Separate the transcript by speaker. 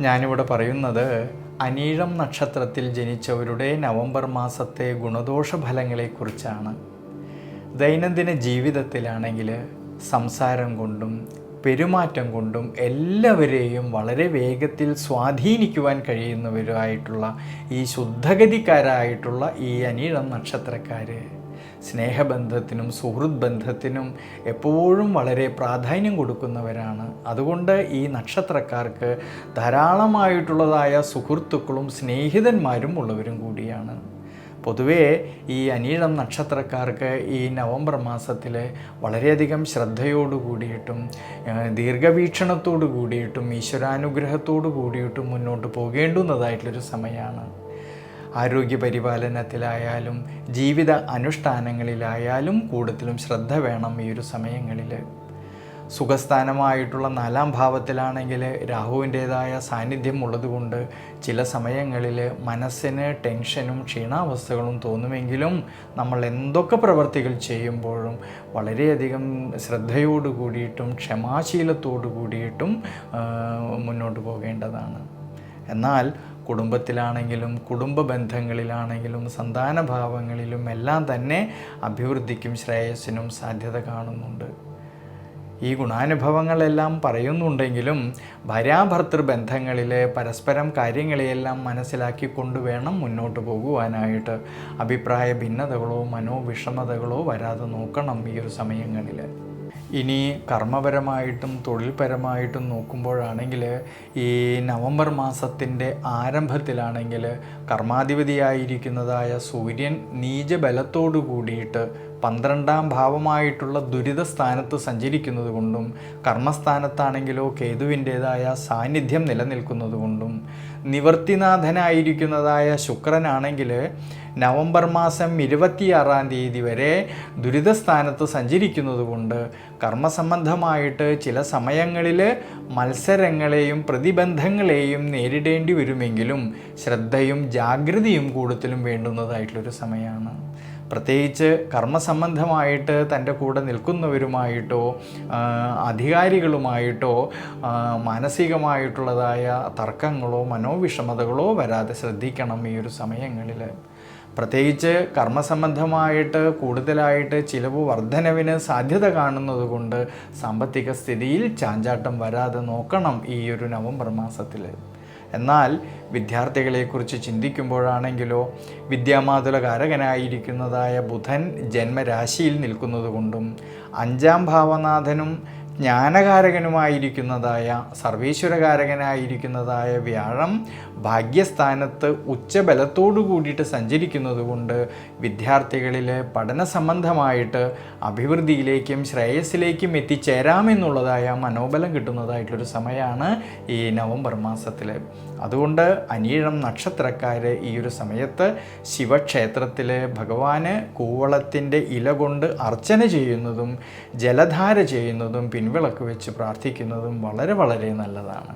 Speaker 1: ഞാനിവിടെ പറയുന്നത് അനീഴം നക്ഷത്രത്തിൽ ജനിച്ചവരുടെ നവംബർ മാസത്തെ ഗുണദോഷ ഫലങ്ങളെക്കുറിച്ചാണ് ദൈനംദിന ജീവിതത്തിലാണെങ്കിൽ സംസാരം കൊണ്ടും പെരുമാറ്റം കൊണ്ടും എല്ലാവരെയും വളരെ വേഗത്തിൽ സ്വാധീനിക്കുവാൻ കഴിയുന്നവരുമായിട്ടുള്ള ഈ ശുദ്ധഗതിക്കാരായിട്ടുള്ള ഈ അനീഴം നക്ഷത്രക്കാർ സ്നേഹബന്ധത്തിനും സുഹൃത് ബന്ധത്തിനും എപ്പോഴും വളരെ പ്രാധാന്യം കൊടുക്കുന്നവരാണ്. അതുകൊണ്ട് ഈ നക്ഷത്രക്കാർക്ക് ധാരാളമായിട്ടുള്ളതായ സുഹൃത്തുക്കളും സ്നേഹിതന്മാരും ഉള്ളവരും കൂടിയാണ്. പൊതുവേ ഈ അനീഴം നക്ഷത്രക്കാർക്ക് ഈ നവംബർ മാസത്തിൽ വളരെയധികം ശ്രദ്ധയോടു കൂടിയിട്ടും ദീർഘവീക്ഷണത്തോടു കൂടിയിട്ടും ഈശ്വരാനുഗ്രഹത്തോടു കൂടിയിട്ടും മുന്നോട്ട് പോകേണ്ടുന്നതായിട്ടുള്ളൊരു സമയമാണ് ആരോഗ്യ പരിപാലനത്തിലായാലും ജീവിത അനുഷ്ഠാനങ്ങളിലായാലും കൂടുതലും ശ്രദ്ധ വേണം ഈ ഒരു സമയങ്ങളിൽ. സുഖസ്ഥാനമായിട്ടുള്ള നാലാം ഭാവത്തിലാണെങ്കിൽ രാഹുവിന്റേതായ സാന്നിധ്യം ഉള്ളതുകൊണ്ട് ചില സമയങ്ങളിൽ മനസ്സിന് ടെൻഷനും ക്ഷീണാവസ്ഥകളും തോന്നുമെങ്കിലും നമ്മൾ എന്തൊക്കെ പ്രവർത്തികൾ ചെയ്യുമ്പോഴും വളരെയധികം ശ്രദ്ധയോടു കൂടിയിട്ടും ക്ഷമാശീലത്തോടു കൂടിയിട്ടും മുന്നോട്ട് പോകേണ്ടതാണ്. എന്നാൽ കുടുംബത്തിലാണെങ്കിലും കുടുംബ ബന്ധങ്ങളിലാണെങ്കിലും സന്താനഭാവങ്ങളിലും എല്ലാം തന്നെ അഭിവൃദ്ധിക്കും ശ്രേയസ്സിനും സാധ്യത കാണുന്നുണ്ട്. ഈ ഗുണാനുഭവങ്ങളെല്ലാം പറയുന്നുണ്ടെങ്കിലും ഭാര്യാഭർത്തൃ ബന്ധങ്ങളിൽ പരസ്പരം കാര്യങ്ങളെയെല്ലാം മനസ്സിലാക്കിക്കൊണ്ട് വേണം മുന്നോട്ട് പോകുവാനായിട്ട്. അഭിപ്രായ ഭിന്നതകളോ മനോവിഷമതകളോ വരാതെ നോക്കണം ഈ ഒരു സമയങ്ങളിൽ ഇനി കർമ്മപരമായിട്ടും തൊഴിൽപരമായിട്ടും നോക്കുമ്പോഴാണെങ്കിൽ ഈ നവംബർ മാസത്തിന്റെ ആരംഭത്തിലാണെങ്കിൽ കർമാധിപതിയായിരിക്കുന്നതായ സൂര്യൻ നീചബലത്തോടു കൂടിയിട്ട് പന്ത്രണ്ടാം ഭാവമായിട്ടുള്ള ദുരിത സ്ഥാനത്ത് സഞ്ചരിക്കുന്നത് കൊണ്ടും കർമ്മസ്ഥാനത്താണെങ്കിലോ കേതുവിന്റേതായ സാന്നിധ്യം നിലനിൽക്കുന്നത് കൊണ്ടും നിവർത്തിനാഥനായിരിക്കുന്നതായ ശുക്രനാണെങ്കിൽ നവംബർ മാസം ഇരുപത്തിയാറാം തീയതി വരെ ദുരിതസ്ഥാനത്ത് സഞ്ചരിക്കുന്നത് കൊണ്ട് കർമ്മസംബന്ധമായിട്ട് ചില സമയങ്ങളിൽ മത്സരങ്ങളെയും പ്രതിബന്ധങ്ങളെയും നേരിടേണ്ടി വരുമെങ്കിലും ശ്രദ്ധയും ജാഗ്രതയും കൂടുതലും വേണ്ടുന്നതായിട്ടുള്ളൊരു സമയമാണ്. പ്രത്യേകിച്ച് കർമ്മസംബന്ധമായിട്ട് തന്റെ കൂടെ നിൽക്കുന്നവരുമായിട്ടോ അധികാരികളുമായിട്ടോ മാനസികമായിട്ടുള്ളതായ തർക്കങ്ങളോ മനോവിഷമതകളോ വരാതെ ശ്രദ്ധിക്കണം ഈ ഒരു സമയങ്ങളിൽ. പ്രത്യേകിച്ച് കർമ്മസംബന്ധമായിട്ട് കൂടുതലായിട്ട് ചിലവ് വർധനവിന് സാധ്യത കാണുന്നത് കൊണ്ട് സാമ്പത്തിക സ്ഥിതിയിൽ ചാഞ്ചാട്ടം വരാതെ നോക്കണം ഈ ഒരു നവംബർ മാസത്തിൽ. എന്നാൽ വിദ്യാർത്ഥികളെക്കുറിച്ച് ചിന്തിക്കുമ്പോഴാണെങ്കിലോ വിദ്യാമാതുലകാരകനായിരിക്കുന്നതായ ബുധൻ ജന്മരാശിയിൽ നിൽക്കുന്നതുകൊണ്ടും അഞ്ചാം ഭാവനാഥനും ജ്ഞാനകാരകനുമായിരിക്കുന്നതായ സർവീശ്വരകാരകനായിരിക്കുന്നതായ വ്യാഴം ഭാഗ്യസ്ഥാനത്ത് ഉച്ചബലത്തോടു കൂടിയിട്ട് സഞ്ചരിക്കുന്നത് കൊണ്ട് വിദ്യാർത്ഥികളിൽ പഠന സംബന്ധമായിട്ട് അഭിവൃദ്ധിയിലേക്കും ശ്രേയസ്സിലേക്കും എത്തിച്ചേരാമെന്നുള്ളതായ മനോബലം കിട്ടുന്നതായിട്ടൊരു സമയമാണ് ഈ നവംബർ മാസത്തിൽ അതുകൊണ്ട് അനീഴം നക്ഷത്രക്കാർ ഈ ഒരു സമയത്ത് ശിവക്ഷേത്രത്തിൽ ഭഗവാന് കൂവളത്തിന്റെ ഇല കൊണ്ട് അർച്ചന ചെയ്യുന്നതും ജലധാര ചെയ്യുന്നതും പിൻവിളക്ക് വെച്ച് പ്രാർത്ഥിക്കുന്നതും വളരെ വളരെ നല്ലതാണ്.